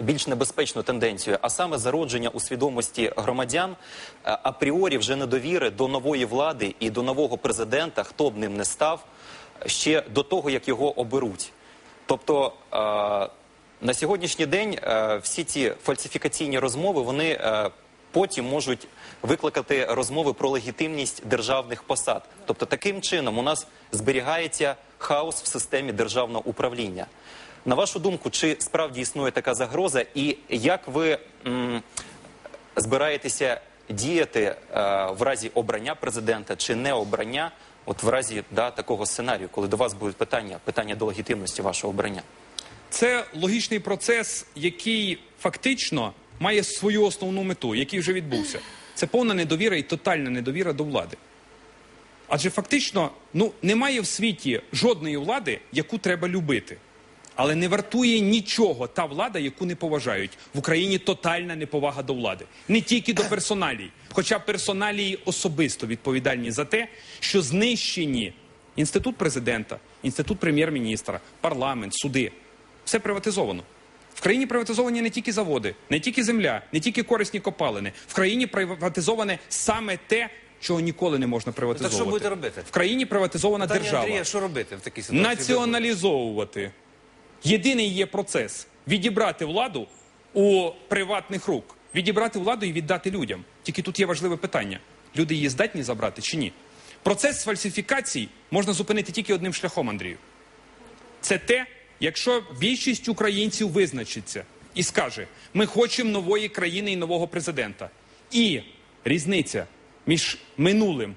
більш небезпечну тенденцію, а саме зародження у свідомості громадян е, апріорі вже недовіри до нової влади і до нового президента, хто б ним не став, ще до того, як його оберуть. Тобто е, на сьогоднішній день е, всі ці фальсифікаційні розмови вони потім можуть викликати розмови про легітимність державних посад. Тобто, таким чином у нас зберігається хаос в системі державного управління. На вашу думку, чи справді існує така загроза, і як ви м, збираєтеся діяти е, в разі обрання президента чи не обрання, от в разі да, такого сценарію, коли до вас будуть питання, питання до легітимності вашого обрання? Це логічний процес, який фактично має свою основну мету, який вже відбувся. Це повна недовіра і тотальна недовіра до влади. Адже фактично ну, немає в світі жодної влади, яку треба любити. Але не вартує нічого та влада, яку не поважають. В Україні тотальна неповага до влади. Не тільки до персоналій, хоча персоналії особисто відповідальні за те, що знищені інститут президента, інститут прем'єр-міністра, парламент, суди. Все приватизовано. В країні приватизовані не тільки заводи, не тільки земля, не тільки корисні копалини. В країні приватизоване саме те, чого ніколи не можна приватизовувати. Так що будете робити? В країні приватизована Питання держава. Андрія, що робити в такій ситуації? Націоналізовувати. Єдиний є процес відібрати владу у приватних рук, відібрати владу і віддати людям. Тільки тут є важливе питання: люди її здатні забрати чи ні? Процес фальсифікацій можна зупинити тільки одним шляхом, Андрію. Це те, якщо більшість українців визначиться і скаже: ми хочемо нової країни і нового президента. І різниця між минулим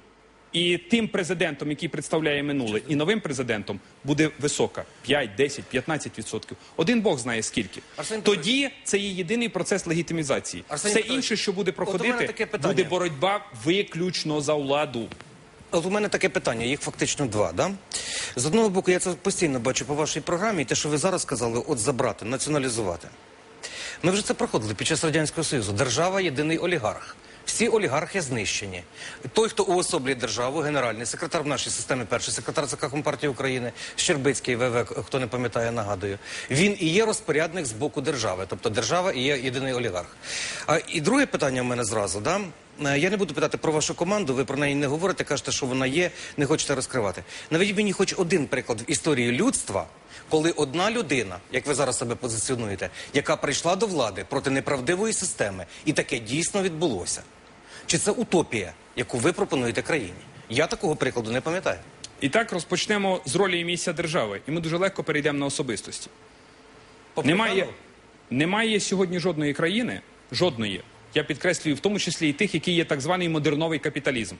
і тим президентом, який представляє минуле, і новим президентом буде висока 5, 10, 15 відсотків. Один Бог знає скільки. Арсеній Тоді це є єдиний процес легітимізації. Арсеній Все інше, що буде проходити, буде боротьба виключно за владу. От у мене таке питання, їх фактично два. Да? З одного боку, я це постійно бачу по вашій програмі, і те, що ви зараз сказали, от забрати, націоналізувати. Ми вже це проходили під час Радянського Союзу. Держава єдиний олігарх. Всі олігархи знищені. Той, хто уособлює державу, генеральний секретар в нашій системі, перший секретар ЦК Компартії України, Щербицький ВВ, хто не пам'ятає, нагадую. Він і є розпорядник з боку держави, тобто держава і є єдиний олігарх. А і друге питання в мене зразу. Да? Е, Я не буду питати про вашу команду, ви про неї не говорите, кажете, що вона є, не хочете розкривати. Наведіть мені хоч один приклад в історії людства, коли одна людина, як ви зараз себе позиціонуєте, яка прийшла до влади проти неправдивої системи, і таке дійсно відбулося. Чи це утопія, яку ви пропонуєте країні? Я такого прикладу не пам'ятаю. І так розпочнемо з ролі і місця держави, і ми дуже легко перейдемо на особистості. Немає, немає сьогодні жодної країни, жодної, я підкреслюю, в тому числі і тих, які є так званий модерновий капіталізм,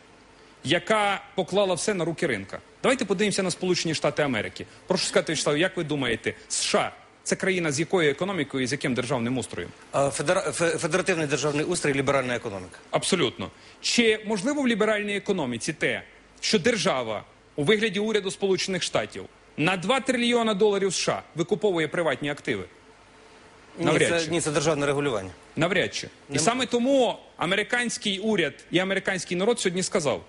яка поклала все на руки ринка. Давайте подивимося на Сполучені Штати Америки. Прошу сказати, Вячеслав, як ви думаєте, США це країна з якою економікою і з яким державним устроєм? А, федера- фе- Федеративний державний устрій, ліберальна економіка. Абсолютно. Чи можливо в ліберальній економіці те, що держава у вигляді уряду Сполучених Штатів на 2 трильйона доларів США викуповує приватні активи? Ні це, ні, це державне регулювання. Навряд чи. І саме тому американський уряд і американський народ сьогодні сказав: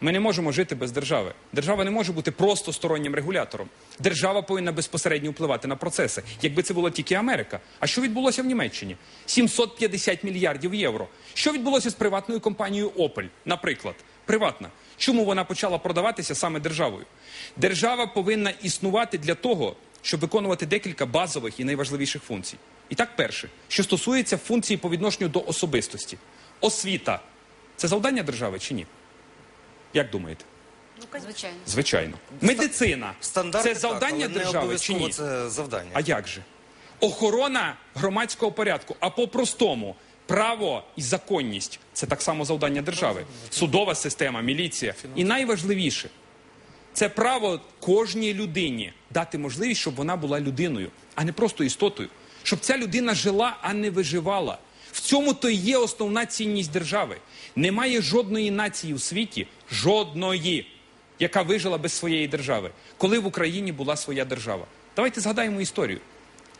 ми не можемо жити без держави. Держава не може бути просто стороннім регулятором. Держава повинна безпосередньо впливати на процеси. Якби це була тільки Америка. А що відбулося в Німеччині? 750 мільярдів євро. Що відбулося з приватною компанією Opel, наприклад? Приватна. Чому вона почала продаватися саме державою? Держава повинна існувати для того, щоб виконувати декілька базових і найважливіших функцій. І так, перше, що стосується функції по відношенню до особистості. Освіта це завдання держави чи ні? Як думаєте? Звичайно. Звичайно. Медицина Стандарти це завдання так, держави чи ні? Це завдання. А як же? Охорона громадського порядку, а по-простому право і законність це так само завдання держави. Судова система, міліція. І найважливіше це право кожній людині дати можливість, щоб вона була людиною, а не просто істотою. Щоб ця людина жила, а не виживала. В цьому то і є основна цінність держави. Немає жодної нації у світі, жодної, яка вижила без своєї держави, коли в Україні була своя держава. Давайте згадаємо історію.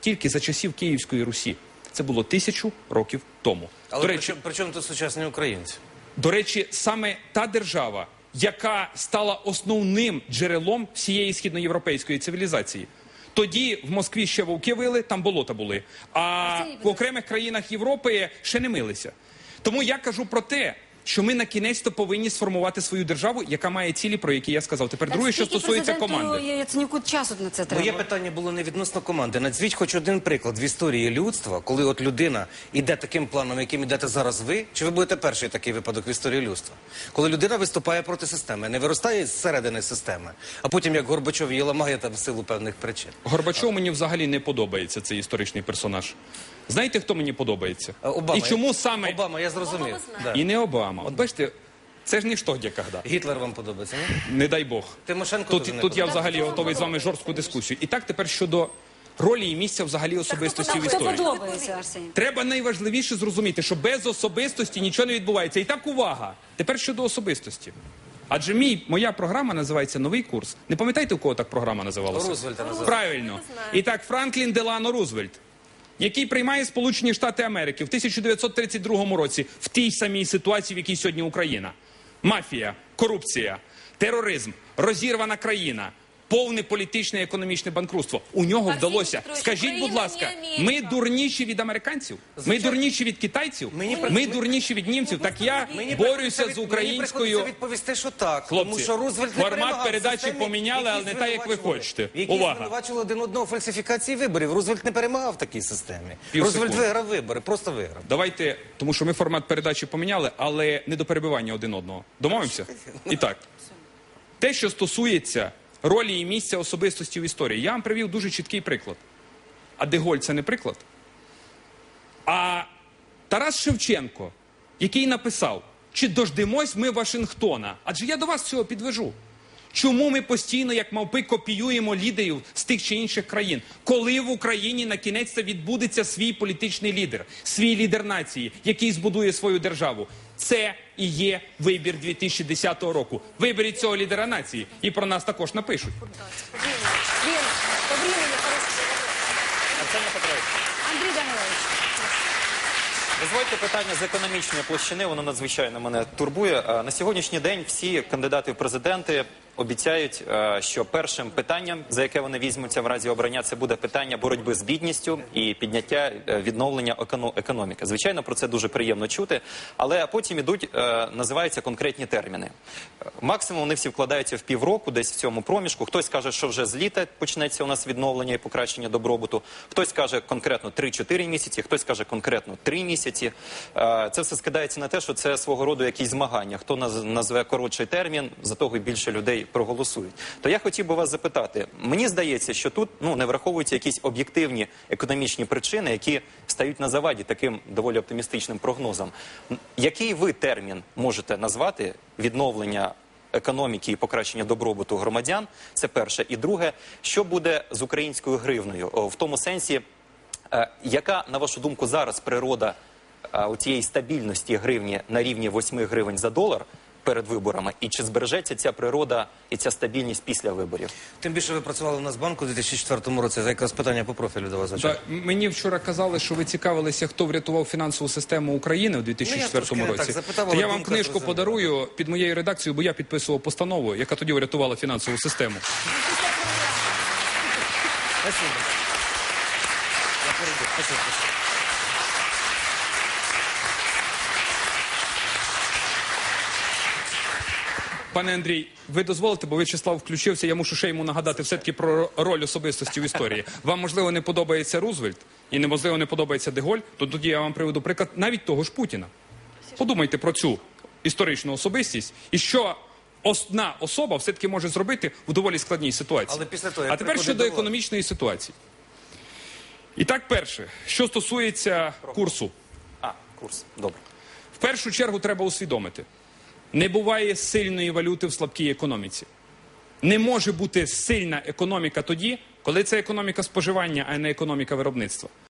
Тільки за часів Київської Русі. Це було тисячу років тому. Але До при, речі, при чому тут сучасні українці? до речі, саме та держава, яка стала основним джерелом всієї східноєвропейської цивілізації. Тоді в Москві ще вовки вили, там болота були. А в окремих країнах Європи ще не милися. Тому я кажу про те, що ми на кінець то повинні сформувати свою державу, яка має цілі, про які я сказав. Тепер друге, що стосується команди. Яценюку часу на це треба. Моє питання було не відносно команди. Назвіть хоч один приклад в історії людства, коли от людина йде таким планом, яким йдете зараз ви, чи ви будете перший такий випадок в історії людства? Коли людина виступає проти системи, не виростає з середини системи, а потім, як Горбачов її ламає там в силу певних причин. Горбачов мені взагалі не подобається цей історичний персонаж. Знаєте, хто мені подобається? Е, Обама. І чому саме Обама, я зрозумів. Да. і не Обама? От бачите, це ж де когда. Гітлер вам подобається, ні? Не дай Бог. Тимошенко Тут, не тут я подобається. взагалі готовий з вами жорстку дискусію. І так тепер щодо ролі і місця взагалі особистості в історії. подобається, Арсеній? Треба найважливіше зрозуміти, що без особистості нічого не відбувається. І так увага. Тепер щодо особистості. Адже мій, моя програма називається Новий курс. Не пам'ятаєте, у кого так програма називалася? Рузвельта називали. Правильно. І так, Франклін Делано Рузвельт, який приймає Сполучені Штати Америки в 1932 році в тій самій ситуації, в якій сьогодні Україна. Мафія, корупція, тероризм, розірвана країна. Повне політичне і економічне банкрутство. У нього Арсеній вдалося. Петрович, Скажіть, будь Україна ласка, не Америка. ми дурніші від американців? Ми дурніші від китайців? Мені Ми при- дурніші від німців? Так я Мені борюся приходиться з від- Мені українською. приходиться відповісти, що так. тому що Рузвельт не формат перемагав в передачі системі, поміняли, які але не так, як ви звинувачували- хочете. Які Увага. звинувачували один одного фальсифікації виборів. Рузвельт не перемагав в такій системі. Пів Рузвельт секунди. виграв вибори, просто виграв. Давайте, тому що ми формат передачі поміняли, але не до перебивання один одного. Домовимося? І так. Те, що стосується ролі і місця особистості в історії, я вам привів дуже чіткий приклад. А Деголь це не приклад. А Тарас Шевченко, який написав, чи дождемось ми Вашингтона? Адже я до вас цього підвежу. Чому ми постійно, як мавпи, копіюємо лідерів з тих чи інших країн? Коли в Україні на кінець відбудеться свій політичний лідер, свій лідер нації, який збудує свою державу? Це і є вибір 2010 року. Виберіть цього лідера нації, і про нас також напишуть. Андрій Данилович. Дозвольте питання з економічної площини, воно надзвичайно мене турбує. Е, На сьогоднішній день всі кандидати в президенти обіцяють, е, що першим питанням, за яке вони візьмуться в разі обрання, це буде питання боротьби з бідністю і підняття е, відновлення еконо- економіки. Звичайно, про це дуже приємно чути, але потім ідуть, е, називаються конкретні терміни. Максимум вони всі вкладаються в півроку, десь в цьому проміжку. Хтось каже, що вже з літа почнеться у нас відновлення і покращення добробуту. Хтось каже конкретно 3-4 місяці, хтось каже конкретно 3 місяці. Це все скидається на те, що це свого роду якісь змагання. Хто наз- назве коротший термін, за того більше людей проголосують. То я хотів би вас запитати. Мені здається, що тут ну не враховуються якісь об'єктивні економічні причини, які стають на заваді таким доволі оптимістичним прогнозам. Який ви термін можете назвати відновлення? Економіки і покращення добробуту громадян це перше. І друге, що буде з українською гривнею в тому сенсі, Е, Яка, на вашу думку, зараз природа е, у цієї стабільності гривні на рівні 8 гривень за долар перед виборами? І чи збережеться ця природа і ця стабільність після виборів? Тим більше ви працювали в Нацбанку у 2004 році. Це якраз питання по профілю до вас Та, звучить. м- мені вчора казали, що ви цікавилися, хто врятував фінансову систему України у 2004 Ну, я році. так запитав, То я вам книжку подарую під моєю редакцією, бо я підписував постанову, яка тоді врятувала фінансову систему. Спасибо. Я перейду. Спасибо. Пане Андрій, ви дозволите, бо В'ячеслав включився. Я мушу ще йому нагадати все-таки про роль особистості в історії. Вам можливо не подобається Рузвельт і неможливо не подобається Деголь, то тоді я вам приведу приклад навіть того ж Путіна. Подумайте про цю історичну особистість і що одна особа все-таки може зробити в доволі складній ситуації. Але після того, а тепер щодо до економічної ситуації. І так, перше, що стосується курсу. А, курс. Добре. В першу чергу треба усвідомити: не буває сильної валюти в слабкій економіці. Не може бути сильна економіка тоді, коли це економіка споживання, а не економіка виробництва.